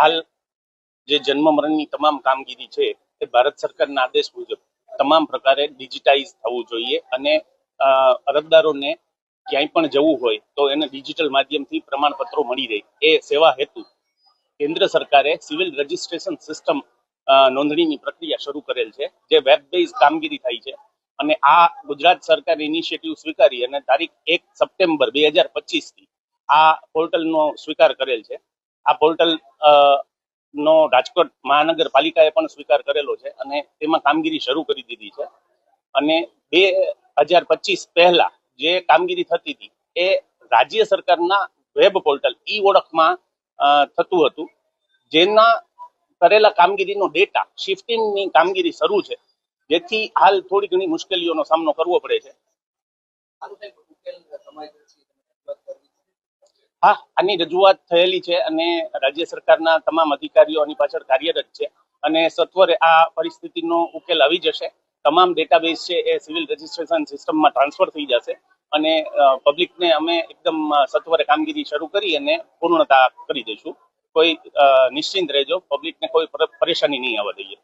હાલ જે જન્મ મરણની તમામ કામગીરી છે એ ભારત સરકારના આદેશ મુજબ તમામ પ્રકારે ડિજિટાઇઝ થવું જોઈએ અને અરજદારોને ક્યાંય પણ જવું હોય તો એને ડિજિટલ માધ્યમથી પ્રમાણપત્રો મળી રહે. એ સેવા હેતુ કેન્દ્ર સરકારે સિવિલ રજિસ્ટ્રેશન સિસ્ટમ નોંધણીની પ્રક્રિયા શરૂ કરેલ છે, જે વેબ બેઝ કામગીરી થાય છે અને આ ગુજરાત સરકારે ઇનિશિયેટિવ સ્વીકારી અને તારીખ એક સપ્ટેમ્બર બે હજારથી આ પોર્ટલનો સ્વીકાર કરેલ છે. આ પોર્ટલ નો રાજકોટ મહાનગરપાલિકાએ પણ સ્વીકાર કરેલો છે અને તેમાં કામગીરી શરૂ કરી દીધી છે. અને બે હજાર પચીસ પહેલા જે કામગીરી થતી હતી એ રાજ્ય સરકારના વેબ પોર્ટલ ઈ ઓળખમાં થતું હતું. જેના કરેલા કામગીરીનો ડેટા, શિફ્ટિંગની કામગીરી શરૂ છે. જેથી હાલ થોડી ઘણી મુશ્કેલીઓનો સામનો કરવો પડે છે. હા, આની રજૂઆત થયેલી છે અને રાજ્ય સરકારના તમામ અધિકારીઓ આની પાછળ કાર્યરત છે અને સત્વરે આ પરિસ્થિતિનો ઉકેલ આવી જશે. તમામ ડેટાબેઝ છે એ સિવિલ રજિસ્ટ્રેશન સિસ્ટમમાં ટ્રાન્સફર થઈ જશે અને પબ્લિકને અમે એકદમ સત્વરે કામગીરી શરૂ કરી અને પૂર્ણતા કરી દઈશું. કોઈ નિશ્ચિંત રહેજો. પબ્લિકને કોઈ પરેશાની નહીં આવવા દઈએ.